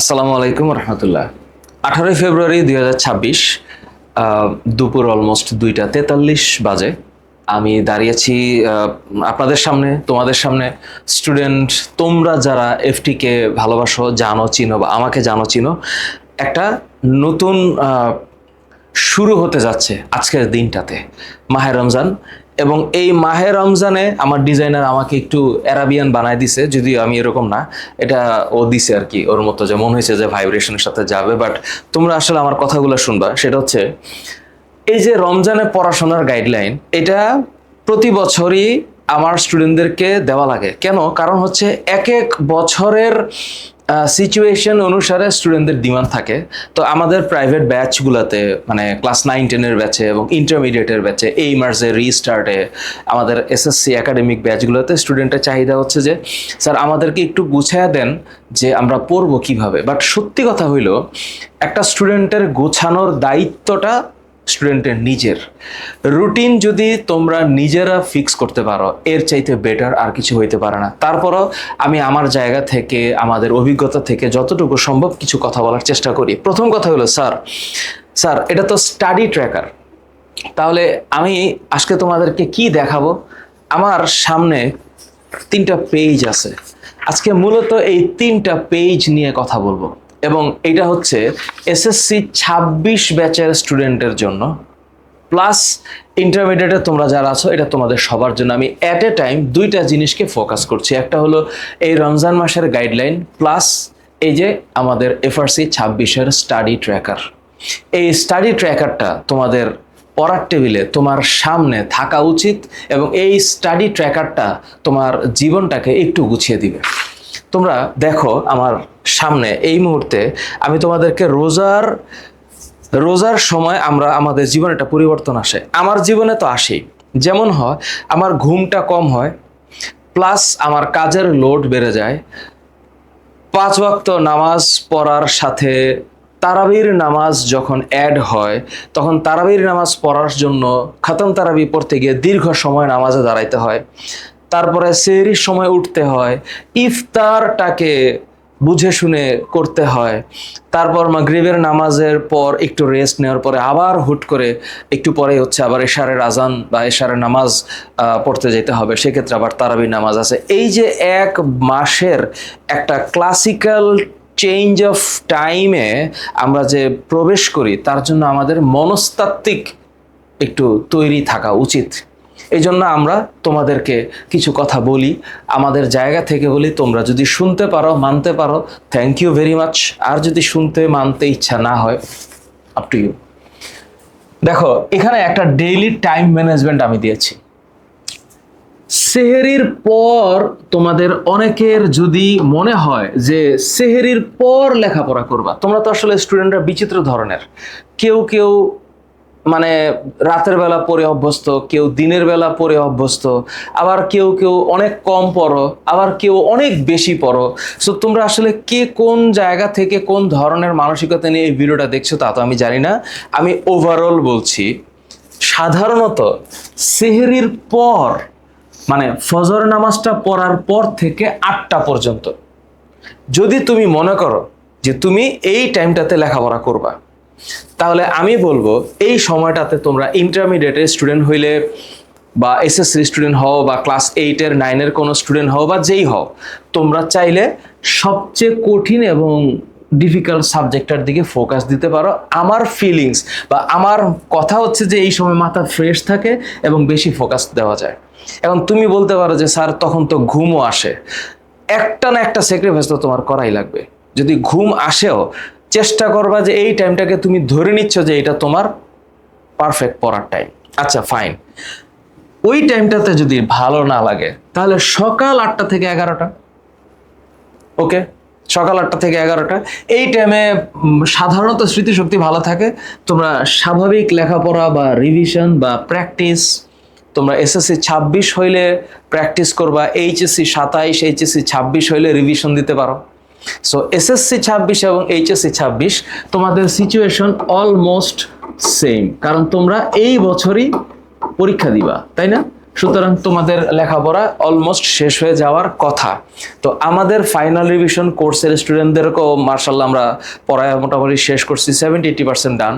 আসসালামু আলাইকুম রহমতুল্লাহ। আঠারোই ফেব্রুয়ারি দুই হাজার ছাব্বিশ দুপুর অলমোস্ট দুইটা তেতাল্লিশ বাজে। আমি দাঁড়িয়েছি আপনাদের সামনে, তোমাদের সামনে। স্টুডেন্ট তোমরা যারা এফটিকে ভালোবাসো, জানো, চিনো বা আমাকে জানো, চিনো, একটা নতুন শুরু হতে যাচ্ছে আজকের দিনটাতে। মাহে রমজান এবং এই মাহে রমজানে আমার ডিজাইনার আমাকে একটু অ্যারাবিয়ান বানায় দিছে, যদিও আমি এরকম না। এটা ও দিছে আর কি, ওর মতো যে মনে হয়েছে যে ভাইব্রেশনের সাথে যাবে, বাট তোমরা আসলে আমার কথাগুলো শুনবা। সেটা হচ্ছে, এই যে রমজানে পড়াশোনার গাইডলাইন এটা প্রতি বছরই আমার স্টুডেন্টদেরকে দেওয়া লাগে। কেন? কারণ হচ্ছে এক এক বছরের সিচুয়েশন অনুসারে স্টুডেন্টদের ডিমান্ড থাকে। তো আমাদের প্রাইভেট ব্যাচগুলোতে মানে ক্লাস নাইন টেনের ব্যাচে এবং ইন্টারমিডিয়েটের ব্যাচে এই মার্চে রিস্টার্টে আমাদের এসএসসি একাডেমিক ব্যাচগুলোতে স্টুডেন্টের চাহিদা হচ্ছে যে স্যার আমাদেরকে একটু গুছায়া দেন যে আমরা পড়ব কীভাবে। বাট সত্যি কথা হইল, একটা স্টুডেন্টের গোছানোর দায়িত্বটা স্টুডেন্টের নিজের। রুটিন যদি তোমরা নিজেরা ফিক্স করতে পারো, এর চাইতে বেটার আর কিছু হইতে পারে না। তারপরও আমি আমার জায়গা থেকে, আমাদের অভিজ্ঞতা থেকে যতটুকু সম্ভব কিছু কথা বলার চেষ্টা করি। প্রথম কথা হলো, স্যার স্যার, এটা তো স্টাডি ট্র্যাকার তাহলে আমি আজকে তোমাদেরকে কি দেখাবো? আমার সামনে তিনটা পেজ আছে। আজকে মূলত এই তিনটা পেজ নিয়ে কথা বলব। এবং এটা হচ্ছে এসএসসি ছাব্বিশ ব্যাচের স্টুডেন্টের জন্য। প্লাস ইন্টারমিডিয়েটে তোমরা যারা আছো, এটা তোমাদের সবার জন্য। আমি অ্যাট এ টাইম দুইটা জিনিসকে ফোকাস করছি। একটা হলো এই রমজান মাসের গাইডলাইন প্লাস এই যে আমাদের এফআরসি ছাব্বিশের স্টাডি ট্র্যাকার এই স্টাডি ট্র্যাকারটা তোমাদের পড়ার টেবিলে তোমার সামনে থাকা উচিত এবং এই স্টাডি ট্র্যাকারটা তোমার জীবনটাকে একটু গুছিয়ে দিবে। তোমরা দেখো আমার সামনে এই মুহূর্তে আমি তোমাদেরকে রোজার রোজার সময় আমরা আমাদের জীবনে একটা পরিবর্তন আসে। আমার জীবনে তো আসেই। যেমন হয়, আমার ঘুমটা কম হয় প্লাস আমার কাজের লোড বেড়ে যায়। পাঁচ ওয়াক্ত নামাজ পড়ার সাথে তারাবির নামাজ যখন অ্যাড হয়, তখন তারাবির নামাজ পড়ার জন্য খাতম তারাবি পড়তে গিয়ে দীর্ঘ সময় নামাজে দাঁড়াইতে হয়। তারপরে সেহরির সময় উঠতে হয়, ইফতারটাকে বুঝে শুনে করতে হয়। তারপর মাগরিবের নামাজের পর একটু রেস্ট নেওয়ার পরে আবার হুট করে একটু পরে হচ্ছে আবার এশারের আজান বা এশারের নামাজ পড়তে যেতে হবে। সেক্ষেত্রে আবার তারাবি নামাজ আছে। এই যে এক মাসের একটা ক্লাসিক্যাল চেঞ্জ অফ টাইমে আমরা যে প্রবেশ করি, তার জন্য আমাদের মনস্তাত্ত্বিক একটু তৈরি থাকা উচিত। এই জন্য আমরা তোমাদেরকে কিছু কথা বলি। আমাদের জায়গা থেকে বলি তোমরা যদি শুনতে পারো, মানতে পারো থ্যাংক ইউ ভেরি মাচ আর যদি শুনতে, মানতে ইচ্ছা না হয় আপ টু ইউ দেখো, এখানে একটা ডেইলি টাইম ম্যানেজমেন্ট আমি দিয়েছি। সেহেরির পর তোমাদের অনেকের যদি মনে হয় যে সেহেরির পর লেখাপড়া করবা, তোমরা তো আসলে স্টুডেন্টরা বিচিত্র ধরনের। কেউ কেউ মানে রাতের বেলা পড়ে অভ্যস্ত, কেউ দিনের বেলা পড়ে অভ্যস্ত, আবার কেউ কেউ অনেক কম পড়ো, আবার কেউ অনেক বেশি পড়ো। সো তোমরা আসলে কে কোন জায়গা থেকে কোন ধরনের মানসিকতা নিয়ে এই ভিডিওটা দেখছ তা তো আমি জানি না। আমি ওভারঅল বলছি, সাধারণত সেহেরির পর মানে ফজর নামাজটা পড়ার পর থেকে আটটা পর্যন্ত। যদি তুমি মনে করো যে তুমি এই টাইমটাতে লেখাপড়া করবা তাহলে আমি বলব, এই সময়টাতে তোমরা ইন্টারমিডিয়েটের স্টুডেন্ট হইলে বা এসএসসি স্টুডেন্ট হও বা ক্লাস এইটের নাইনের কোনো স্টুডেন্ট হও বা যেই হও, তোমরা চাইলে সবচেয়ে কঠিন এবং ডিফিকাল্ট সাবজেক্টটার দিকে ফোকাস দিতে পারো। আমার ফিলিংস বা আমার কথা হচ্ছে যে এই সময় মাথা ফ্রেশ থাকে এবং বেশি ফোকাস দেওয়া যায়। এখন তুমি বলতে পারো যে, স্যার, তখন তো ঘুমও আসে। একটা না একটা স্যাক্রিফাইস তো তোমার করাই লাগবে। যদি ঘুম আসেও চেষ্টা করবা যে এই টাইমটাকে তুমি ধরে নিচ্ছ যে এটা তোমার পারফেক্ট পড়ার টাইম আচ্ছা ফাইন ওই টাইমটাতে যদি ভালো না লাগে, তাহলে সকাল আটটা থেকে এগারোটা। ওকে সকাল আটটা থেকে এগারোটা। এই টাইমে সাধারণত স্মৃতিশক্তি ভালো থাকে। তোমরা স্বাভাবিক লেখাপড়া বা রিভিশন বা প্র্যাকটিস তোমরা এসএসসি ছাব্বিশ হইলে প্র্যাকটিস করবা এইচএসসি সাতাইশ এইচএসসি ছাব্বিশ হইলে রিভিশন দিতে পারো। সো এসএসসি ছাব্বিশ এবং এইচএসসি ছাব্বিশ, তোমাদের সিচুয়েশন অলমোস্ট সেম কারণ তোমরা এই বছরই পরীক্ষা দিবা, তাই না? সুতরাং তোমাদের লেখাপড়া অলমোস্ট শেষ হয়ে যাওয়ার কথা। তো আমাদের ফাইনাল রিভিশন কোর্সের স্টুডেন্টদেরকেও মার্শাল্লাহ আমরা পড়ায় মোটামুটি শেষ করছি সেভেন্টি এইটি পার্সেন্ট ডান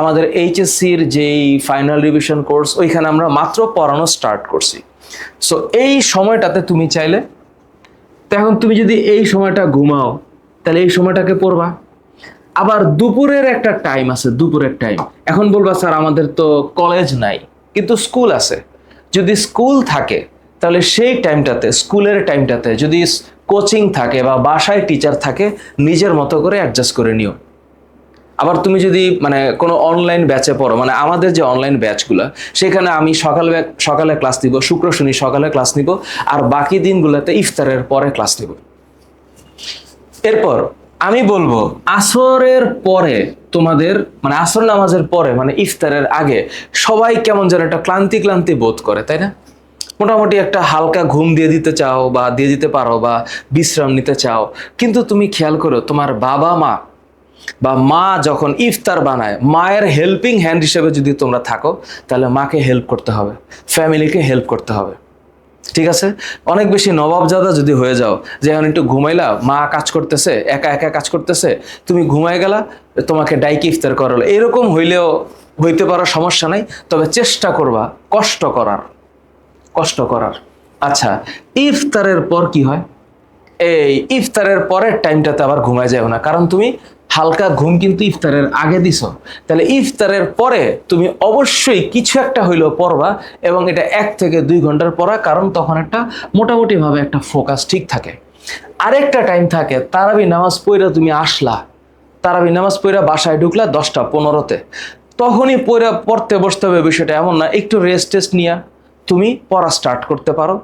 আমাদের এইচএসসির যেই ফাইনাল রিভিশন কোর্স ওইখানে আমরা মাত্র পড়ানো স্টার্ট করছি। সো এই সময়টাতে তুমি চাইলে তো এখন তুমি যদি এই সময়টা ঘুমাও, তাহলে এই সময়টাকে পড়বা। আবার দুপুরের একটা টাইম আছে, দুপুরের টাইম এখন বলবা, স্যার, আমাদের তো কলেজ নাই, কিন্তু স্কুল আছে। যদি স্কুল থাকে, তাহলে সেই টাইমটাতে স্কুলের টাইমটাতে যদি কোচিং থাকে বা বাসায় টিচার থাকে, নিজের মতো করে অ্যাডজাস্ট করে নিও। আবার তুমি যদি মানে কোনো অনলাইন ব্যাচে পড়ো মানে আমাদের যে অনলাইন ব্যাচগুলো সেখানে আমি সকালে সকালে ক্লাস নিব, শুক্র, শনি সকালে ক্লাস নিব, আর বাকি দিনগুলোতে ইফতারের পরে ক্লাস নিব। এরপর আমি বলব, আসরের পরে তোমাদের মানে আসর নামাজের পরে মানে ইফতারের আগে সবাই কেমন যেন একটা ক্লান্তি ক্লান্তি বোধ করে, তাই না? মোটামুটি একটা হালকা ঘুম দিয়ে দিতে চাও বা দিয়ে দিতে পারো বা বিশ্রাম নিতে চাও। কিন্তু তুমি খেয়াল করো, তোমার বাবা মা বা মা যখন ইফতার বানায়, মায়ের হেল্পিং হ্যান্ড হিসেবে যদি তোমরা থাকো, তাহলে মাকে হেল্প করতে হবে ফ্যামিলিকে হেল্প করতে হবে। ঠিক আছে? অনেক বেশি নবাবজাদা যদি হয়ে যাও, যে এখন একটু ঘুমাইলা, মা কাজ করতেছে, একা একা কাজ করতেছে, তুমি ঘুমাই গেলা, তোমাকে ডাইকে ইফতার করালো। এরকম হইলেও হইতে পারো, সমস্যা নাই, তবে চেষ্টা করবা, কষ্ট করার কষ্ট করার। আচ্ছা ইফতারের পর কি হয়? এই ইফতারের পরের টাইমটাতে আবার ঘুমায় যাও না। কারণ তুমি হালকা ঘুম কিন্তু ইফতারের আগে দিছ। তাহলে ইফতারের পরে তুমি অবশ্যই কিছু একটা হইলেও পড়বা এবং এটা এক থেকে দুই ঘণ্টার পড়া, কারণ তখন একটা মোটামুটিভাবে একটা ফোকাস ঠিক থাকে। আরেকটা টাইম থাকে, তারাবি নামাজ পড়া তুমি আসলা। তারাবি নামাজ পড়া বাসায় ঢুকলা দশটা পনেরোতে। তখনই পড়া, পড়তে বসতে হবে বিষয়টা এমন না, একটু রেস্ট টেস্ট নিয়া তুমি পড়া স্টার্ট করতে পারো।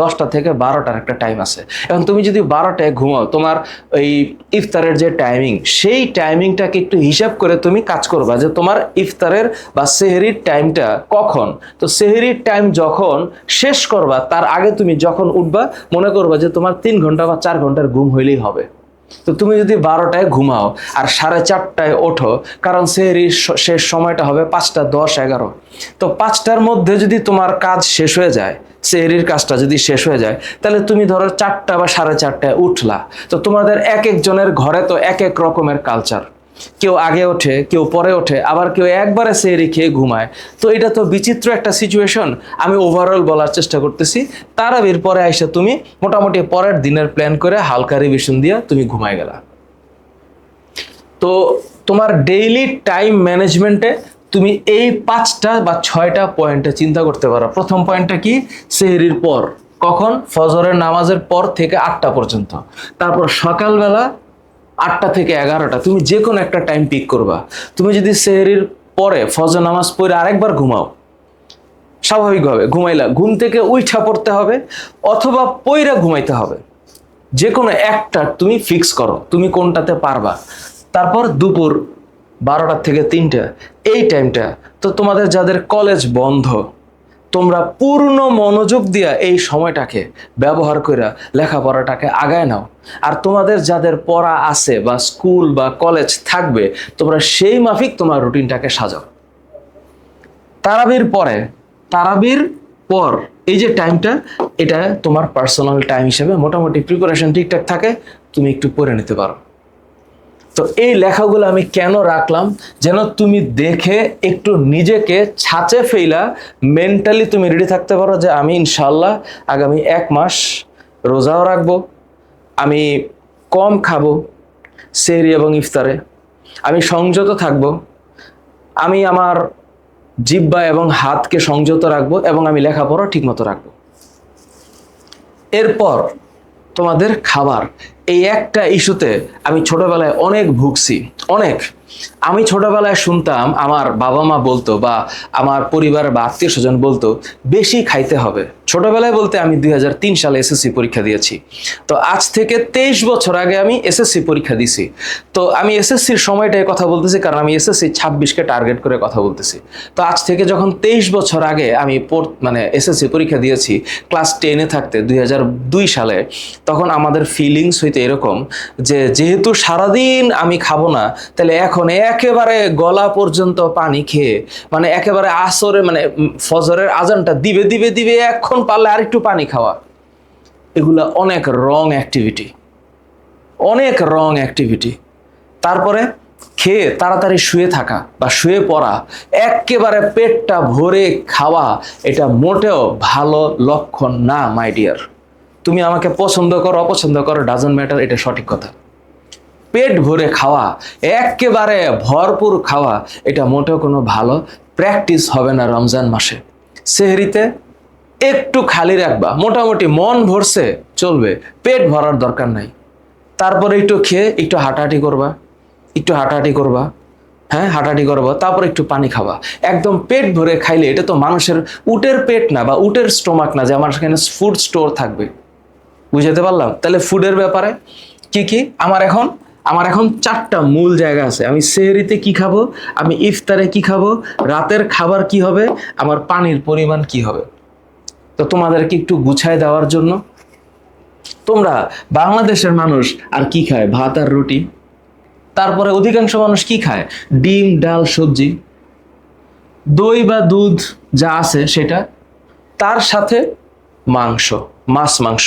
দশটা থেকে বারোটার একটা টাইম আছে। এখন তুমি যদি বারোটায় ঘুমাও, তোমার এই ইফতারের যে টাইমিং সেই টাইমিংটাকে একটু হিসাব করে তুমি কাজ করবা যে তোমার ইফতারের বা সেহেরির টাইমটা কখন? তো সেহেরির টাইম যখন শেষ করবা, তার আগে তুমি যখন উঠবা, মনে করবা যে তোমার তিন ঘণ্টা বা চার ঘণ্টার ঘুম হইলেই হবে। তো তুমি যদি বারোটায় ঘুমাও আর সাড়ে চারটায় ওঠো, কারণ সেহরির শেষ সময়টা হবে পাঁচটা দশ এগারো। তো পাঁচটার মধ্যে যদি তোমার কাজ শেষ হয়ে যায় সেহরির কাজটা যদি শেষ হয়ে যায়, তাহলে তুমি ধরো চারটা বা সাড়ে চারটায় উঠলা। তো তোমাদের এক একজনের ঘরে তো এক এক রকমের কালচার কেউ আগে ওঠে, কেউ পরে ওঠে, আবার কেউ একবারে সেহরি খেয়ে ঘুমায়। তো এটা তো বিচিত্র একটা সিচুয়েশন আমি ওভারঅল বলার চেষ্টা করতেছি, তারাবির পরে আইসা তুমি মোটামুটি পরের দিনের প্ল্যান করে হালকা রিভিশন দিয়ে তুমি ঘুমায় গেলা। তো তোমার ডেইলি টাইম ম্যানেজমেন্টে তুমি এই পাঁচটা বা ছয়টা পয়েন্টে চিন্তা করতে পারো। প্রথম পয়েন্টটা কি? সেহরির পর। কখন? ফজরের নামাজের পর থেকে আটটা পর্যন্ত। তারপর সকালবেলা আটটা থেকে এগারোটা। তুমি যে কোনো একটা টাইম পিক করবা। তুমি যদি সেহরির পরে ফজর নামাজ পড়ে আরেকবার ঘুমাও, স্বাভাবিকভাবে ঘুমাইলা। ঘুম থেকে উইঠা পড়তে হবে অথবা পইরা ঘুমাইতে হবে। যে কোনো একটা তুমি ফিক্স করো। তুমি কোনটাতে পারবা। তারপর দুপুর বারোটার থেকে তিনটা। এই টাইমটা তো তোমাদের যাদের কলেজ বন্ধ, তোমরা পূর্ণ মনোযোগ দিয়া এই সময়টাকে ব্যবহার করে লেখাপড়াটাকে আগায় নাও। আর তোমাদের যাদের পড়া আছে বা স্কুল বা কলেজ থাকবে, তোমরা সেই মাফিক তোমার রুটিনটাকে সাজাও। তারাবির পরে, তারাবির পর, এই যে টাইমটা এটা তোমার পার্সোনাল টাইম হিসেবে মোটামুটি প্রিপারেশন ঠিকঠাক থাকে, তুমি একটু পড়ে নিতে পারো। তো এই লেখাগুলো আমি কেন রাখলাম? যেন তুমি দেখে একটু নিজেকে ছাঁচে ফেলা মেন্টালি তুমি রেডি থাকতে পারো যে আমি ইনশাল্লাহ আগামী এক মাস রোজাও রাখব, আমি কম খাব, সেহরি এবং ইফতারে, আমি সংযত থাকব, আমি আমার জিব্বা এবং হাতকে সংযত রাখব এবং আমি লেখাপড়া ঠিকমতো রাখব। এরপর তোমাদের খাবার এই একটা ইস্যুতে আমি ছোটবেলায় অনেক ভুগছি, অনেক। আমি ছোটবেলায় শুনতাম আমার বাবা মা বলতো বা আমার পরিবার বা আত্মীয় স্বজন বলতো, বেশি খাইতে হবে। ছোটবেলায় বলতে আমি দুই হাজার তিন সালে এসএসসি পরীক্ষা দিয়েছি। তো আজ থেকে তেইশ বছর আগে আমি এসএসসি পরীক্ষা দিছি। তো আমি এসএসসির সময়টায় কথা বলতেছি, কারণ আমি এসএসসি ছাব্বিশকে টার্গেট করে কথা বলতেছি। তো আজ থেকে যখন তেইশ বছর আগে আমি মানে এসএসসি পরীক্ষা দিয়েছি ক্লাস টেনে থাকতে দুই হাজার দুই সালে, তখন আমাদের ফিলিংস হইতে এরকম যে যেহেতু সারাদিন আমি খাব না, তাহলে এখন একেবারে গলা পর্যন্ত পানি খেয়ে মানে একেবারে আসরে মানে ফজরের আজানটা দিবে দিবে দিবে, এখন পারলে আরেকটু পানি খাওয়া? এগুলা অনেক রং অ্যাক্টিভিটি অনেক রং অ্যাক্টিভিটি তারপরে খেয়ে তাড়াতাড়ি শুয়ে থাকা বা শুয়ে পড়া, একেবারে পেটটা ভরে খাওয়া, এটা মোটেও ভালো লক্ষণ না মাই ডিয়ার তুমি আমাকে পছন্দ করো, অপছন্দ করো ডাজন্ট ম্যাটার এটা সঠিক কথা। পেট ভরে খাওয়া, একেবারে ভরপুর খাওয়া, এটা মোটেও কোনো ভালো প্র্যাকটিস হবে না রমজান মাসে। সেহরিতে একটু খালি রাখবা। মোটামুটি মন ভরছে, চলবে। পেট ভরার দরকার নাই। তারপরে একটু খেয়ে একটু হাঁটাহাঁটি করবা। একটু হাঁটাহাঁটি করবা। হ্যাঁ হাঁটাহাঁটি করবা। তারপর একটু পানি খাবা। একদম পেট ভরে খাইলে এটা তো মানুষের উটের পেট না বা উটের স্টোমাক না যে আমার সেখানে ফুড স্টোর থাকবে। বুঝাতে পারলাম? তাহলে ফুডের ব্যাপারে কি কি? আমার এখন আমার এখন চারটা মূল জায়গা আছে। আমি সেহরিতে কি খাব? আমি ইফতারে কি খাব? রাতের খাবার কি হবে? আমার পানির পরিমাণ কি হবে? তো তোমাদেরকে একটু গুছায় দেওয়ার জন্য। তোমরা বাংলাদেশের মানুষ আর কি খায়? ভাত আর রুটি। তারপরে অধিকাংশ মানুষ কি খায়? ডিম, ডাল, সবজি। দই বা দুধ যা আছে সেটা। তার সাথে মাংস, মাছ মাংস।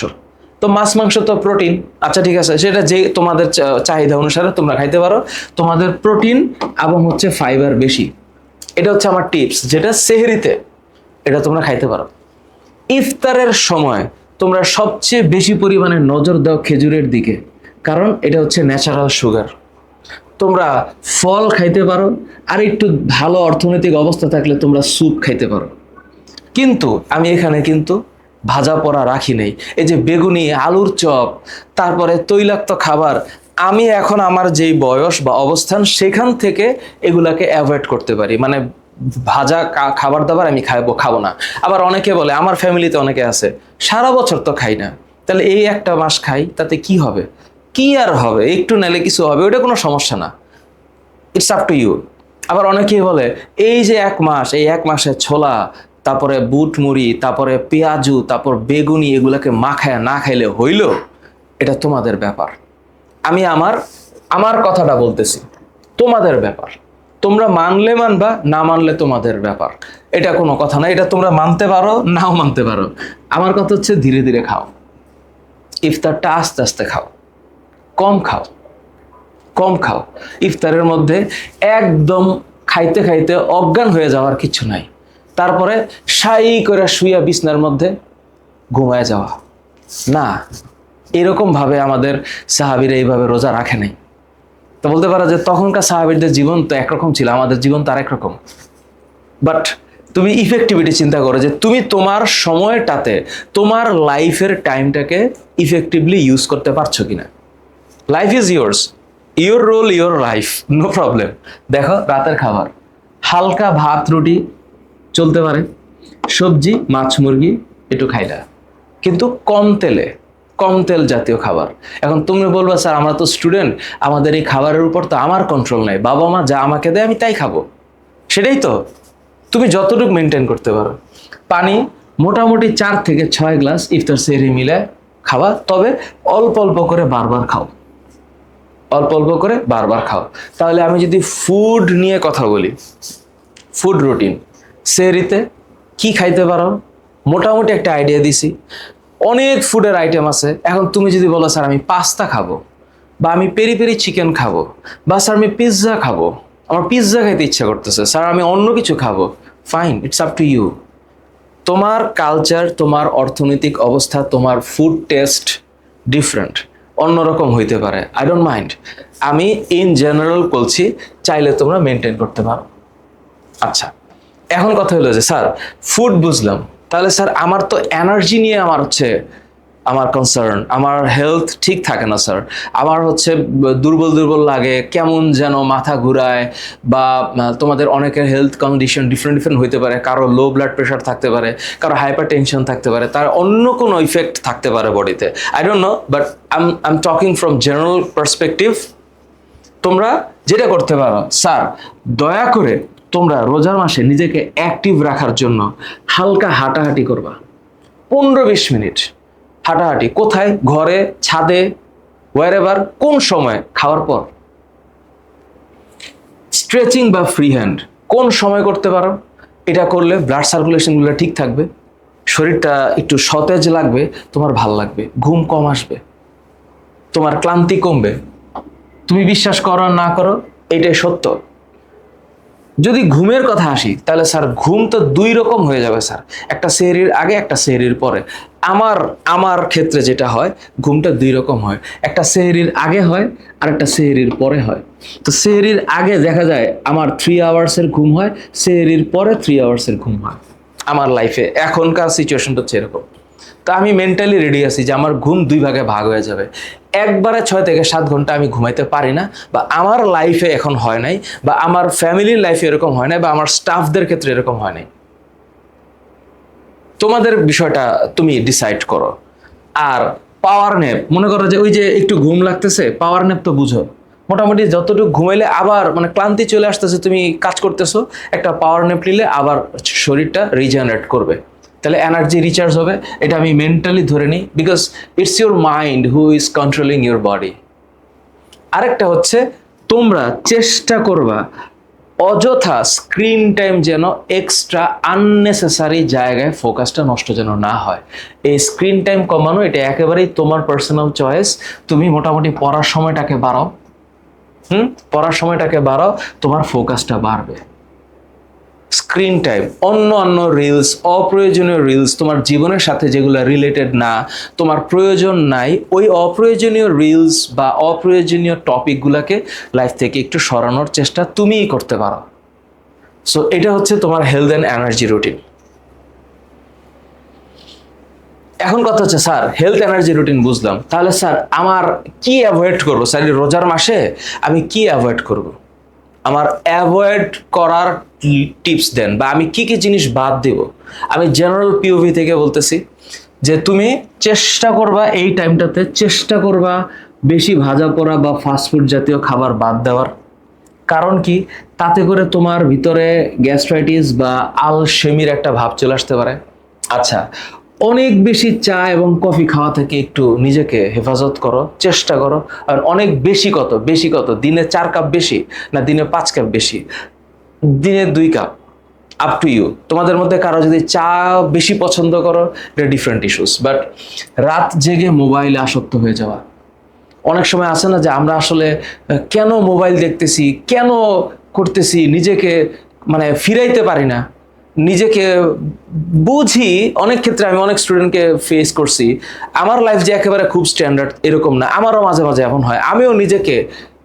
তো মাছ মাংস তো প্রোটিন। আচ্ছা ঠিক আছে। সেটা যে তোমাদের চাহিদা অনুসারে তোমরা খাইতে পারো। তোমাদের প্রোটিন এবং হচ্ছে ফাইবার বেশি। এটা হচ্ছে আমার টিপস। যেটা সেহরিতে, এটা তোমরা খাইতে পারো। ইফতারের সময় তোমরা সবচেয়ে বেশি পরিমাণে নজর দাও খেজুরের দিকে, কারণ এটা হচ্ছে ন্যাচারাল সুগার তোমরা ফল খাইতে পারো আর একটু ভালো অর্থনৈতিক অবস্থা থাকলে তোমরা স্যুপ খাইতে পারো। কিন্তু আমি এখানে কিন্তু ভাজা পড়া রাখি নেই। এই যে বেগুনি, আলুর চপ, তারপরে তৈলাক্ত খাবার, আমি এখন আমার যেই বয়স বা অবস্থান, সেখান থেকে এগুলাকে অ্যাভয়েড করতে পারি। মানে ভাজা খাবার দাবার আমি খাব খাব না। আবার অনেকে বলে, আমার ফ্যামিলিতে অনেকে আছে, সারা বছর তো খাই না। তাহলে এই একটা মাস খাই, তাতে কি হবে? কি আর হবে? একটু নালে কিছু হবে ওটা কোনো সমস্যা না। ইটস আপ টু ইউ আবার অনেকেই বলে, এই যে এক মাস, এই এক মাসে ছোলা, তারপরে বুট মুড়ি, তারপরে পেঁয়াজু, তারপর বেগুনি, এগুলোকে মাখায় না খাইলে হইল? এটা তোমাদের ব্যাপার। আমি আমার আমার কথাটা বলতেছি, তোমাদের ব্যাপার। তোমরা মানলে মানবা, না মানলে তোমাদের ব্যাপার। এটা কোনো কথা না, এটা তোমরা মানতে পারো, নাও মানতে পারো। আমার কথা হচ্ছে ধীরে ধীরে খাও। ইফতারটা আস্তে আস্তে খাও। কম খাও। কম খাও। ইফতারের মধ্যে একদম খাইতে খাইতে অজ্ঞান হয়ে যাওয়ার কিছু নাই। তারপরে সাই করে শুইয়া বিছনার মধ্যে ঘুমায় যাওয়া। না এরকম ভাবে আমাদের সাহাবিরা এইভাবে রোজা রাখে নাই। তো বলতে পারো যে তখনকার সাহাবিরদের জীবন তো একরকম ছিল, আমাদের জীবন তো আরেক রকম বাট তুমি ইফেক্টিভিটি চিন্তা করো যে তুমি তোমার সময়টাতে, তোমার লাইফের টাইমটাকে ইফেক্টিভলি ইউজ করতে পারছ কিনা। Life is yours your role your life no problem দেখো, রাতের খাবার। হালকা ভাত, রুটি চলতে পারে। সবজি, মাছ, মুরগি, একটু খাইলা। কিন্তু কম তেলে কম তেল জাতীয় খাবার। এখন তুমি বলবা, স্যার, আমরা তো স্টুডেন্ট, আমাদের এই খাবারের উপর তো আমার কন্ট্রোল নাই। বাবা মা যা আমাকে দেয়, আমি তাই খাব। সেটাই তো। তুমি যতটুকু মেনটেন করতে পারো। পানি মোটামুটি চার থেকে ছয় গ্লাস ইফতার সেরি মিলে খাওয়া। তবে অল্প অল্প করে বারবার খাও। অল্প অল্প করে বারবার খাও। তাহলে আমি যদি ফুড নিয়ে কথা বলি ফুড রুটিন সেরিতে কি খাইতে পারো? মোটামুটি একটা আইডিয়া দিছি। অনেক ফুডের আইটেম আছে। এখন তুমি যদি বলো, স্যার, আমি পাস্তা খাব বা আমি পেরি পেরি চিকেন খাব বা স্যার, আমি পিৎজা খাব, আমার পিৎজা খাইতে ইচ্ছা করতেছে, স্যার, আমি অন্য কিছু খাব fine it's up to you তোমার কালচার তোমার অর্থনৈতিক অবস্থা, তোমার ফুড টেস্ট ডিফারেন্ট অন্যরকম হইতে পারে। আই ডোন্ট মাইন্ড আমি ইন জেনারেল বলছি, চাইলে তোমরা মেনটেন করতে পারো। আচ্ছা এখন কথা হলো যে, স্যার ফুড বুঝলাম। তাহলে স্যার, আমার তো এনার্জি নিয়ে আমার হচ্ছে আমার কনসার্ন আমার হেলথ ঠিক থাকে না স্যার। আমার হচ্ছে দুর্বল দুর্বল লাগে, কেমন যেন মাথা ঘুরায় বা তোমাদের অনেকের হেলথ কন্ডিশন ডিফারেন্ট ডিফারেন্ট হইতে পারে, কারও লো ব্লাড প্রেশার থাকতে পারে, কারও হাইপার টেনশন থাকতে পারে, তার অন্য কোনো ইফেক্ট থাকতে পারে বডিতে I don't know but um I am talking from general perspective তোমরা যেটা করতে পারো, স্যার, দয়া করে তোমরা রোজার মাসে নিজেকে অ্যাক্টিভ রাখার জন্য হালকা হাঁটাহাঁটি করবা। পনেরো বিশ মিনিট হাঁটাহাঁটি। কোথায়? ঘরে, ছাদে ওয়ার এভার কোন সময়? খাওয়ার পর। স্ট্রেচিং বা ফ্রি হ্যান্ড কোন সময় করতে পারো? এটা করলে ব্লাড সার্কুলেশনগুলো ঠিক থাকবে। শরীরটা একটু সতেজ লাগবে, তোমার ভালো লাগবে। ঘুম কম আসবে। তোমার ক্লান্তি কমবে। তুমি বিশ্বাস করো না করো, এটাই সত্য। যদি ঘুমের কথা আসি, তাহলে স্যার ঘুম তো দুই রকম হয়ে যাবে স্যার। একটা সেহরির আগে, একটা সেহরির পরে। আমার আমার ক্ষেত্রে যেটা হয়, ঘুমটা দুই রকম হয়। একটা সেহরির আগে হয়, আর একটা সেহরির পরে হয়। তো সেহরির আগে দেখা যায়, আমার থ্রি আওয়ার্সের ঘুম হয় সেহরির পরে থ্রি আওয়ার্সের ঘুম হয়। আমার লাইফে এখনকার সিচুয়েশনটা হচ্ছে এরকম। তা আমি মেন্টালি রেডি আছি যে আমার ঘুম দুই ভাগে ভাগ হয়ে যাবে। একবারে ছয় থেকে সাত ঘণ্টা আমি ঘুমাইতে পারি না বা আমার লাইফে এখন হয় নাই বা আমার ফ্যামিলির লাইফে এরকম হয় নাই বা আমার স্টাফদের ক্ষেত্রে এরকম হয় নাই। তোমাদের বিষয়টা তুমি ডিসাইড করো। আর পাওয়ার নেপ মনে করো যে ওই যে একটু ঘুম লাগতেছে পাওয়ার নেপ তো বুঝো। মোটামুটি যতটুকু ঘুমাইলে আবার মানে ক্লান্তি চলে আসতেছে, তুমি কাজ করতেছো, একটা পাওয়ার নেপ নিলে আবার শরীরটা রিজেনারেট করবে। তাহলে এনার্জি রিচার্জ হবে। এটা আমি মেন্টালি ধরে নিই because it's your mind who is controlling your body আরেকটা হচ্ছে, তোমরা চেষ্টা করবা অযথা স্ক্রিন টাইম যেন এক্সট্রা আননেসেসারি জায়গায় ফোকাসটা নষ্ট যেন না হয়। এই স্ক্রিন টাইম কমানো, এটা একেবারেই তোমার পার্সোনাল চয়েস তুমি মোটামুটি পড়ার সময়টাকে বাড়াও। হুম? পড়ার সময়টাকে বাড়াও, তোমার ফোকাসটা বাড়বে। স্ক্রিন টাইম অন্য অন্য রিলস অপ্রয়োজনীয় রিলস তোমার জীবনের সাথে যেগুলো রিলেটেড না, তোমার প্রয়োজন নাই, ওই অপ্রয়োজনীয় রিলস বা অপ্রয়োজনীয় টপিকগুলোকে লাইফ থেকে একটু সরানোর চেষ্টা তুমিই করতে পারো। সো এটা হচ্ছে তোমার হেলথ অ্যান্ড এনার্জি রুটিন এখন কথা হচ্ছে, স্যার হেলথ এনার্জি রুটিন বুঝলাম। তাহলে স্যার, আমার কি অ্যাভয়েড করব? স্যার রোজার মাসে আমি কি অ্যাভয়েড করব? আমার অ্যাভয়েড করার টিপস দেন বা আমি কি কি জিনিস বাদ দেব। আমি জেনারেল পিওভি থেকে বলতেছি যে তুমি চেষ্টা করবা এই টাইমটাতে চেষ্টা করবা বেশি ভাজা করা বা ফাস্টফুড জাতীয় খাবার বাদ দেওয়ার। কারণ কি? তাতে করে তোমার ভিতরে গ্যাস্ট্রাইটিস বা আলসেমির একটা ভাব চলে আসতে পারে। আচ্ছা অনেক বেশি চা এবং কফি খাওয়া থেকে একটু নিজেকে হেফাজত করো, চেষ্টা করো। আর অনেক বেশি কত? বেশি কত? দিনে চার কাপ বেশি না দিনে পাঁচ কাপ বেশি? দিনে দুই কাপ। আপ টু ইউ তোমাদের মধ্যে কারও যদি চা বেশি পছন্দ করো, এটা ডিফারেন্ট ইস্যুস বাট রাত জেগে মোবাইলে আসক্ত হয়ে যাওয়া। অনেক সময় আছে না যে আমরা আসলে কেন মোবাইল দেখতেছি, কেন করতেছি, নিজেকে মানে ফিরাইতে পারি না। নিজেকে বুঝি, অনেক ক্ষেত্রে আমি অনেক স্টুডেন্টকে ফেস করছি। আমার লাইফ যে একেবারে খুব স্ট্যান্ডার্ড এরকম না। আমারও মাঝে মাঝে এমন হয়। আমিও নিজেকে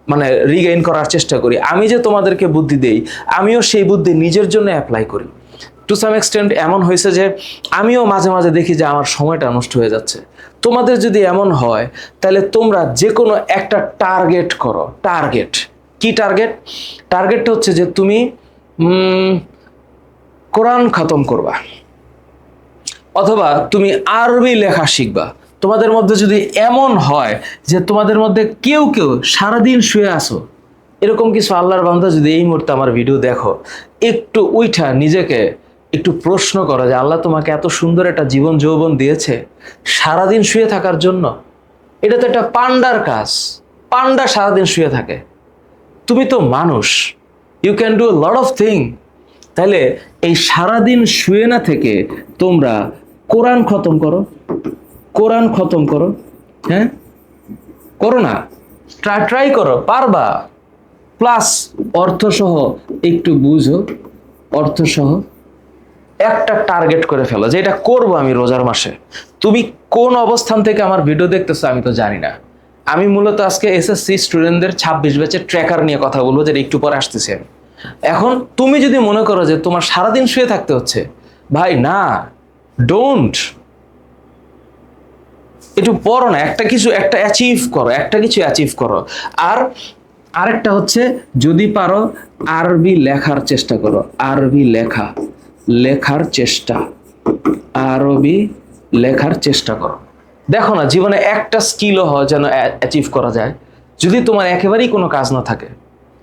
মানে রিগেইন করার চেষ্টা করি। আমি যে তোমাদেরকে বুদ্ধি দেই, আমিও সেই বুদ্ধি নিজের জন্য অ্যাপ্লাই করি। টু সাম এক্সটেন্ট এমন হয়েছে যে, আমিও মাঝে মাঝে দেখি যে আমার সময়টা নষ্ট হয়ে যাচ্ছে। তোমাদের যদি এমন হয়, তাহলে তোমরা যে কোনো একটা টার্গেট করো। টার্গেট কি টার্গেট টার্গেটটা হচ্ছে যে তুমি কোরআন খতম করবা। অথবা তুমি আরবি লেখা শিখবা। তোমাদের মধ্যে যদি এমন হয় যে তোমাদের মধ্যে কেউ কেউ সারাদিন শুয়ে আসো এরকম কিছু আল্লাহর বান্ধব যদি এই মুহূর্তে আমার ভিডিও দেখো, একটু উইঠা নিজেকে একটু প্রশ্ন করো যে, আল্লাহ তোমাকে এত সুন্দর একটা জীবন যৌবন দিয়েছে সারাদিন শুয়ে থাকার জন্য? এটা তো একটা পান্ডার কাজ। পান্ডা সারাদিন শুয়ে থাকে। তুমি তো মানুষ। You can do lot of thing তাহলে এই সারাদিন শুয়ে না থেকে তোমরা কোরআন খতম করো। কোরআন খতম করো। হ্যাঁ? করো না। ট্রাই করো। পারবা। প্লাস অর্থসহ একটু বুঝো। অর্থসহ একটা টার্গেট করে ফেলো যে এটা করব আমি রোজার মাসে। তুমি কোন অবস্থান থেকে আমার ভিডিও দেখতেছো আমি তো জানি না। আমি মূলত আজকে এসএসসি স্টুডেন্টদের ছাব্বিশ ব্যাচের ট্র্যাকার নিয়ে কথা বলব যেটা একটু পরে আসতেছি। আমি এখন তুমি যদি মনে করো যে তোমার সারাদিন শুয়ে থাকতে হচ্ছে, ভাই না ডোন্ট একটু পড়ো না, একটা কিছু, একটা অ্যাচিভ করো, একটা কিছু অ্যাচিভ করো। আর আরেকটা হচ্ছে, যদি পারো আরবি লেখার চেষ্টা করো, আরবি লেখা, লেখার চেষ্টা, আরবি লেখার চেষ্টা করো। দেখো না, জীবনে একটা স্কিলও হয় যেন অ্যাচিভ করা যায়। যদি তোমার একেবারেই কোনো কাজ না থাকে,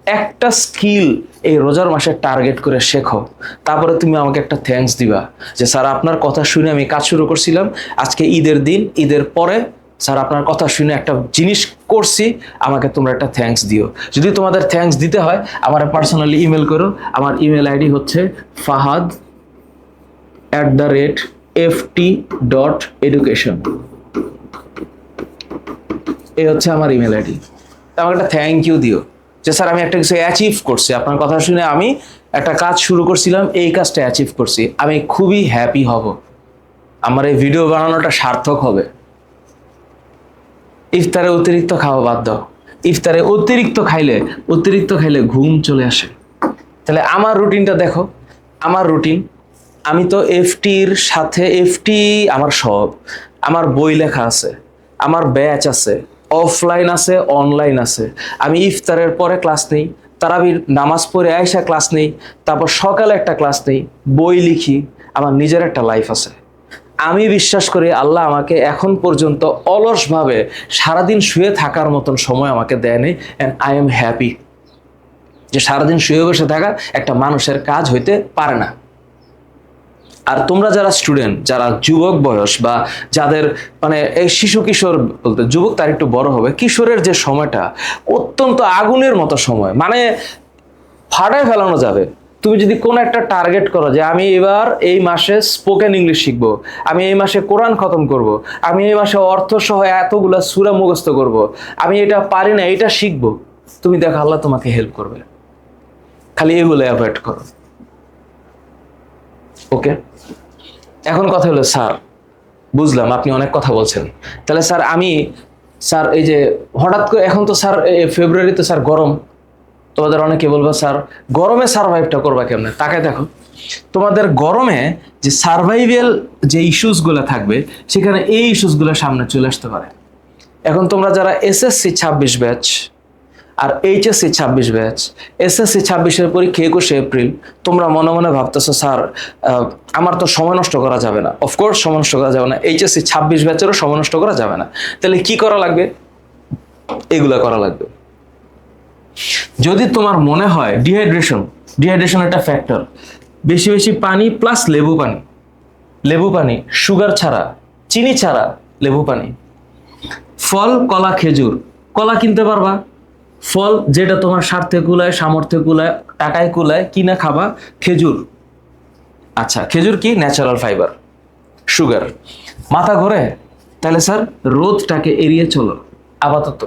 একটা স্কিল এই রোজার মাসে টার্গেট করে শেখো। তারপরে তুমি আমাকে একটা থ্যাঙ্কস দিবা যে, স্যার, আপনার কথা শুনে আমি কাজ শুরু করছিলাম। আজকে ঈদের দিন, ঈদের পরে, স্যার, আপনার কথা শুনে একটা জিনিস করছি, আমাকে তোমরা একটা থ্যাঙ্কস দিও। যদি তোমাদের থ্যাঙ্কস দিতে হয়, আমার পার্সোনালি ইমেল করো। আমার ইমেল আইডি হচ্ছে Fahad at the rate F T dot education এই হচ্ছে আমার ইমেল আইডি। আমাকে একটা থ্যাংক ইউ দিও। যে, স্যার, আমি একটা কিছু অ্যাচিভ করছি। আপনার কথা শুনে আমি একটা কাজ শুরু করছিলাম, এই কাজটা অ্যাচিভ করছি। আমি খুবই হ্যাপি হব। আমার এই ভিডিও বানানোটা সার্থক হবে। ইফতারে অতিরিক্ত খাওয়া দাও। ইফতারে অতিরিক্ত খাইলে অতিরিক্ত খাইলে ঘুম চলে আসে। তাহলে আমার রুটিনটা দেখো। আমার রুটিন আমি তো এফটির সাথে, এফটি আমার সব। আমার বই লেখা আছে, আমার ব্যাচ আছে অফলাইন আছে অনলাইন আছে। আমি ইফতারের পরে ক্লাস নেই, তারাবির নামাজ পড়ে আয়সা ক্লাস নেই, তারপর সকালে একটা ক্লাস নেই, বই লিখি, আমার নিজের একটা লাইফ আছে। আমি বিশ্বাস করি আল্লাহ আমাকে এখন পর্যন্ত অলসভাবে সারাদিন শুয়ে থাকার মতন সময় আমাকে দেয়নি অ্যান্ড আই এম হ্যাপি যে সারাদিন শুয়ে বসে থাকা একটা মানুষের কাজ হইতে পারে না। আর তোমরা যারা স্টুডেন্ট যারা যুবক বয়স বা যাদের মানে এই শিশু কিশোর বলতে যুবক তার একটু বড় হবে, কিশোরের যে সময়টা অত্যন্ত আগুনের মতো সময় মানে ফাটায় ফেলানো যাবে তুমি যদি কোনো একটা টার্গেট করো যে আমি এবার এই মাসে স্পোকেন ইংলিশ শিখব, আমি এই মাসে কোরআন খতম করব। আমি এই মাসে অর্থ সহ এতগুলা সুরা মুখস্থ করব। আমি এটা পারি না এটা শিখব, তুমি দেখো আল্লাহ তোমাকে হেল্প করবে খালি এগুলো অ্যাভয়েড করো ওকে এখন কথা হলো, স্যার, বুঝলাম আপনি অনেক কথা বলছেন। তাহলে স্যার আমি, স্যার এই যে হঠাৎ করে এখন তো স্যার ফেব্রুয়ারিতে স্যার গরম। তোমাদের অনেকে বলব, স্যার, গরমে সার্ভাইভটা করবা কেমনে? তাকে দেখো, তোমাদের গরমে যে সার্ভাইভেল যে ইস্যুসগুলো থাকবে, সেখানে এই ইস্যুসগুলো সামনে চলে আসতে পারে। এখন তোমরা যারা এসএসসি ছাব্বিশ ব্যাচ আর এইচএসসি ছাব্বিশ ব্যাচ এসএসসি ছাব্বিশের পরীক্ষা একুশে এপ্রিল। তোমরা মনে মনে ভাবতেছো, স্যার আমার তো সময় নষ্ট করা যাবে না। অফকোর্স সময় নষ্ট করা যাবে না। এইচএসসি ছাব্বিশ ব্যাচেরও সময় নষ্ট করা যাবে না। তাহলে কি করা লাগবে? এগুলা করা লাগবে। যদি তোমার মনে হয় ডিহাইড্রেশন ডিহাইড্রেশন একটা ফ্যাক্টর বেশি বেশি পানি প্লাস লেবু পানি। লেবু পানি সুগার ছাড়া, চিনি ছাড়া লেবু পানি। ফল, কলা, খেজুর, কলা কিনতে পারবা। ফল যেটা তোমার স্বার্থে কুলায়, সামর্থ্যে কুলায়, টাকায় কুলায়, কিনা খাবা, খেজুর। আচ্ছা খেজুর কি? ন্যাচারাল ফাইবার সুগার মাথা ঘোরে? তাহলে স্যার, রোদটাকে এড়িয়ে চলো। আপাতত।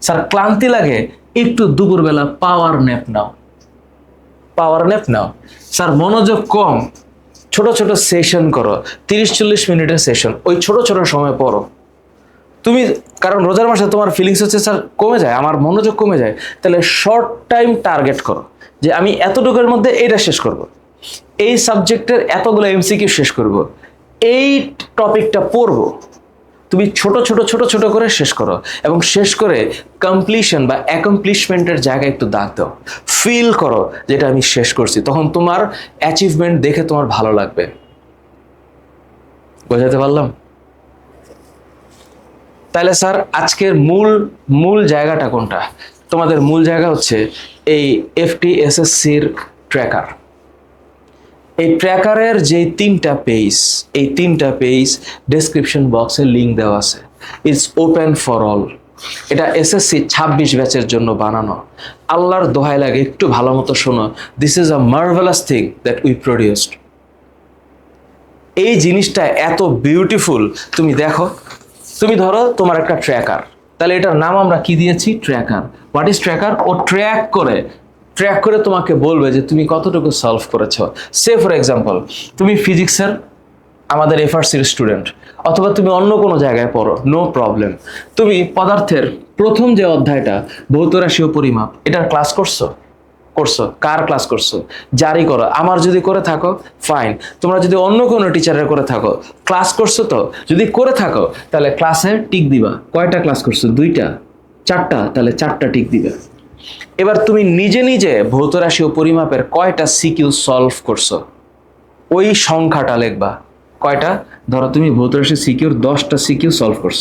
স্যার, ক্লান্তি লাগে? একটু দুপুরবেলা পাওয়ার ন্যাপ নাও। পাওয়ার ন্যাপ নাও। স্যার, মনোযোগ কম। ছোট ছোট সেশন করো। তিরিশ চল্লিশ মিনিটের সেশন ওই ছোট ছোট সময় পড়ো। তুমি, কারণ রোজার মাসে তোমার ফিলিংস হচ্ছে, স্যার, কমে যায়, আমার মনোযোগ কমে যায়। তাহলে শর্ট টাইম টার্গেট করো, যে আমি এতটুকুর মধ্যে এইটা শেষ করব। এই সাবজেক্টের এতগুলো এমসিকিউ শেষ করব। এই টপিকটা পড়ব। তুমি ছোট ছোট ছোট ছোট করে শেষ করো এবং শেষ করে কমপ্লিশন বা অ্যাকমপ্লিশমেন্টের জায়গায় একটু দাগ দাও। ফিল করো যেটা আমি শেষ করছি, তখন তোমার অ্যাচিভমেন্ট দেখে তোমার ভালো লাগবে। বোঝাতে পারলাম? তাহলে স্যার, আজকের মূল মূল জায়গাটা কোনটা? তোমাদের মূল জায়গা হচ্ছে এই এফটি এসএসসির ট্র্যাকার এই ট্র্যাকারের যে তিনটা পেজ এই তিনটা পেজ ডেসক্রিপশন বক্সে লিঙ্ক দেওয়া আছে। ইটস ওপেন ফর অল এটা এসএসসি ছাব্বিশ ব্যাচের জন্য বানানো। আল্লাহর দোহাই লাগে, একটু ভালো মতো শোনো। This is a marvellous thing that we produced এই জিনিসটা এত বিউটিফুল তুমি দেখো তুমি ধরো তোমার একটা ট্র্যাকার তাহলে এটার নাম আমরা কি দিয়েছি? ট্র্যাকার হোয়াট ইজ ট্র্যাকার ও ট্র্যাক করে ট্র্যাক করে তোমাকে বলবে যে তুমি কতটুকু সলভ করেছ। সে ফর এক্সাম্পল তুমি ফিজিক্সের আমাদের এফআরসির স্টুডেন্ট অথবা তুমি অন্য কোনো জায়গায় পড়ো নো প্রবলেম তুমি পদার্থের প্রথম যে অধ্যায়টা, ভৌত রাশি ও পরিমাপ, এটার ক্লাস করছ? করছ? কার ক্লাস করছ? জারি করো। আমার যদি করে থাকো ফাইন তোমরা যদি অন্য কোনো টিচারের করে থাকো ক্লাস করছ তো? যদি করে থাকো, তাহলে ক্লাসে টিক দিবা। কয়টা ক্লাস করছ? দুইটা? চারটা? তাহলে চারটা টিক দিবে। এবার তুমি নিজে নিজে ভৌত রাশি ও পরিমাপের কয়টা সিকিউ সলভ করছ? ওই সংখ্যাটা লিখবা। কয়টা? ধরো তুমি ভৌত রাশি সিকিউর দশটা সিকিউ সলভ করছ।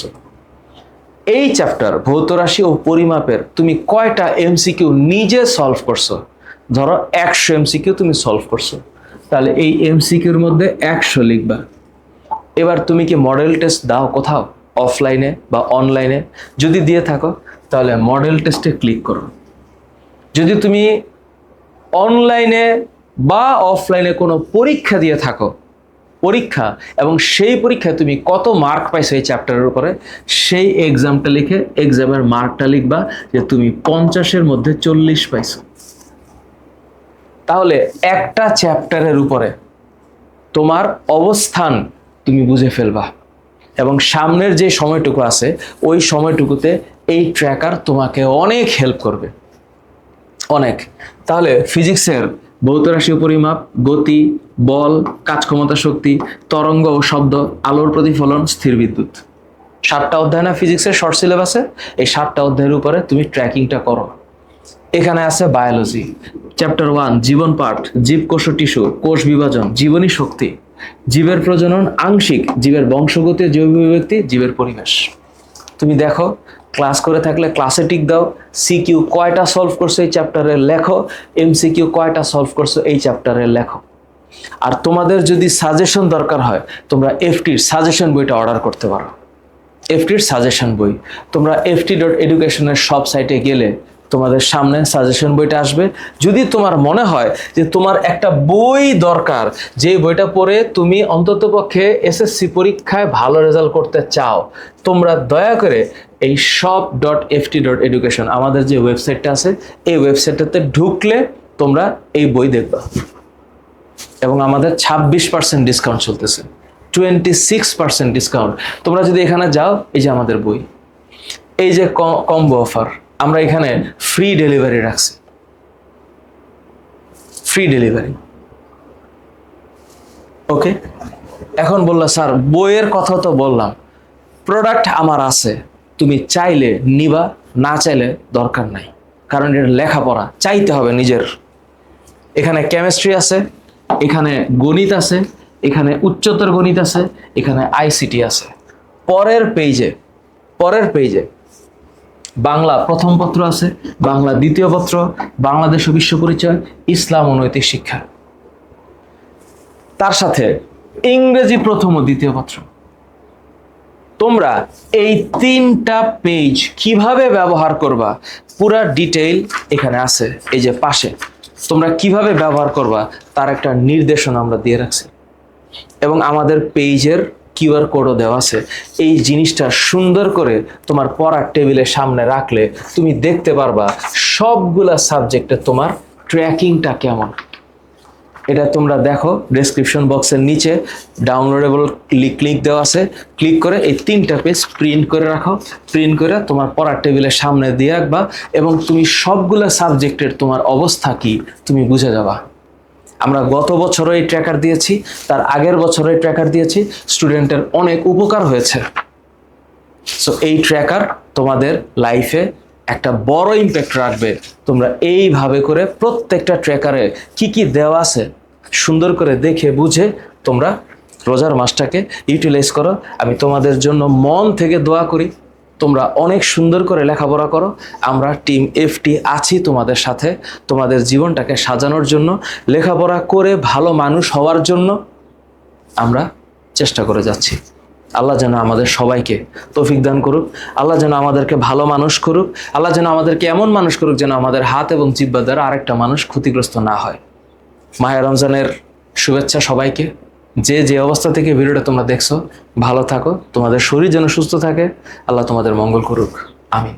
এই চ্যাপ্টার ভৌত রাশি ও পরিমাপের তুমি কয়টা এমসিকিউ নিজে সলভ করছ? ধরো একশো এমসিকিউ তুমি সলভ করছ। তাহলে এই এমসিকিউর মধ্যে একশো লিখবা। এবার তুমি কি মডেল টেস্ট দাও কোথাও? অফলাইনে বা অনলাইনে যদি দিয়ে থাকো, তাহলে মডেল টেস্টে ক্লিক করো। যদি তুমি অনলাইনে বা অফলাইনে কোনো পরীক্ষা দিয়ে থাকো পরীক্ষা এবং সেই পরীক্ষায় তুমি কত মার্ক পাইছো এই চ্যাপ্টারের উপরে, সেই এক্সামটা লিখে এক্সামের মার্কটা লিখবা যে তুমি পঞ্চাশের মধ্যে চল্লিশ পাইছো। তাহলে একটা চ্যাপ্টারের উপরে তোমার অবস্থান তুমি বুঝে ফেলবা এবং সামনের যে সময়টুকু আছে, ওই সময়টুকুতে এই ট্র্যাকার তোমাকে অনেক হেল্প করবে। অনেক। তাহলে ফিজিক্সের ভৌত পরিমাপ গতি, বল, কাজ ক্ষমতা, শক্তি, তরঙ্গ ও শব্দ, আলোর প্রতিফলন, স্থির বিদ্যুৎ। সাতটা অধ্যায় না? ফিজিক্সের শর্ট সিলেবাসে এই সাতটা অধ্যায়ের উপরে তুমি ট্র্যাকিংটা করো এখানে আছে বায়োলজি চ্যাপ্টার ওয়ান জীবন পাঠ, জীব, কোষ ও টিস্যু কোষ বিভাজন, জীবনী শক্তি। জীবের প্রজনন আংশিক, জীবের বংশগতি, জৈব ব্যক্তি জীবের পরিবেশ। তুমি দেখো ক্লাস করে থাকলে ক্লাসে টিক দাও। সিকিউ কয়টা সলভ করছ এই চ্যাপ্টারে লেখো। এমসিকিউ কয়টা সলভ করছ এই চ্যাপ্টারে লেখো। আর তোমাদের যদি সাজেশন দরকার হয়, তোমরা এফটির সাজেশন বইটা অর্ডার করতে পারো। এফটির সাজেশন বই। তোমরা এফটি ডট এডুকেশনের সব সাইটে গেলে তোমাদের সামনে সাজেশন বইটা আসবে। যদি তোমার মনে হয় যে তোমার একটা বই দরকার, যে বইটা পড়ে তুমি অন্ততপক্ষে এসএসসি পরীক্ষায় ভালো রেজাল্ট করতে চাও, তোমরা দয়া করে এই সব ডট এফটি ডট এডুকেশন আমাদের যে ওয়েবসাইটটা আছে, এই ওয়েবসাইটটাতে ঢুকলে তোমরা এই বই দেখবা। এবং আমাদের ছাব্বিশ পার্সেন্ট ডিসকাউন্ট চলতেছে। টোয়েন্টি সিক্স পার্সেন্ট ডিসকাউন্ট তোমরা যদি এখানে যাও, এই যে আমাদের বই। এই যে কম্বো অফার আমরা এখানে ফ্রি ডেলিভারি রাখছি। ফ্রি ডেলিভারি ওকে এখন বললা, স্যার, বইয়ের কথা তো বললাম। প্রোডাক্ট আমার আছে। তুমি চাইলে নিবা, না চাইলে দরকার নাই। কারণ এটা লেখাপড়া চাইতে হবে নিজের। এখানে কেমিস্ট্রি আছে, এখানে গণিত আছে, এখানে উচ্চতর গণিত আছে, এখানে আইসিটি আছে। পরের পেজে পরের পেজে বাংলা প্রথম পত্র আছে, বাংলা দ্বিতীয় পত্র, বাংলাদেশ ও বিশ্ব পরিচয়, ইসলাম ও নৈতিক শিক্ষা। তার সাথে ইংরেজি প্রথম ও দ্বিতীয় পত্র। তোমরা এই তিনটা পেজ কীভাবে ব্যবহার করবা, পুরা ডিটেইল এখানে আছে, এই যে পাশে। তোমরা কীভাবে ব্যবহার করবা, তার একটা নির্দেশনা আমরা দিয়ে রাখছি। এবং আমাদের পেজের কিউআর কোডও দেওয়া আছে। এই জিনিসটা সুন্দর করে তোমার পড়ার টেবিলের সামনে রাখলে তুমি দেখতে পারবা সবগুলা সাবজেক্টে তোমার ট্র্যাকিংটা কেমন। এটা তোমরা দেখো ডেসক্রিপশন বক্সের নিচে ডাউনলোডেবল ক্লিক দেওয়া আছে। ক্লিক করে এই তিনটা পেজ প্রিন্ট করে রাখো। প্রিন্ট করে তোমার পড়ার টেবিলের সামনে দিয়ে রাখবা এবং তুমি সবগুলো সাবজেক্টের তোমার অবস্থা কি, তুমি বুঝে যাবা। আমরা গত বছরও এই ট্র্যাকার দিয়েছি, তার আগের বছরও এই ট্র্যাকার দিয়েছি স্টুডেন্টের অনেক উপকার হয়েছে। সো এই ট্র্যাকার তোমাদের লাইফে একটা বড় ইম্প্যাক্ট রাখবে। তোমরা এইভাবে করে প্রত্যেকটা ট্র্যাকারে কি কি দেওয়া আছে, সুন্দর করে দেখে বুঝে তোমরা রোজার মাসটাকে ইউটিলাইজ করো। আমি তোমাদের জন্য মন থেকে দোয়া করি। তোমরা অনেক সুন্দর করে লেখাপড়া করো। আমরা টিম এফটি আছি তোমাদের সাথে। তোমাদের জীবনটাকে সাজানোর জন্য, লেখাপড়া করে ভালো মানুষ হওয়ার জন্য আমরা চেষ্টা করে যাচ্ছি। আল্লাহ যেন আমাদের সবাইকে তৌফিক দান করুক। আল্লাহ যেন আমাদেরকে ভালো মানুষ করুক। আল্লাহ যেন আমাদেরকে এমন মানুষ করুক যেন আমাদের হাত এবং জিব্বা দ্বারা আরেকটা মানুষ ক্ষতিগ্রস্ত না হয়। মায়া রমজানের শুভেচ্ছা সবাইকে। যে যে অবস্থা থেকে ভিডিওটা তোমরা দেখছ, ভালো থাকো, তোমাদের শরীর যেন সুস্থ থাকে, আল্লাহ তোমাদের মঙ্গল করুক। আমিন।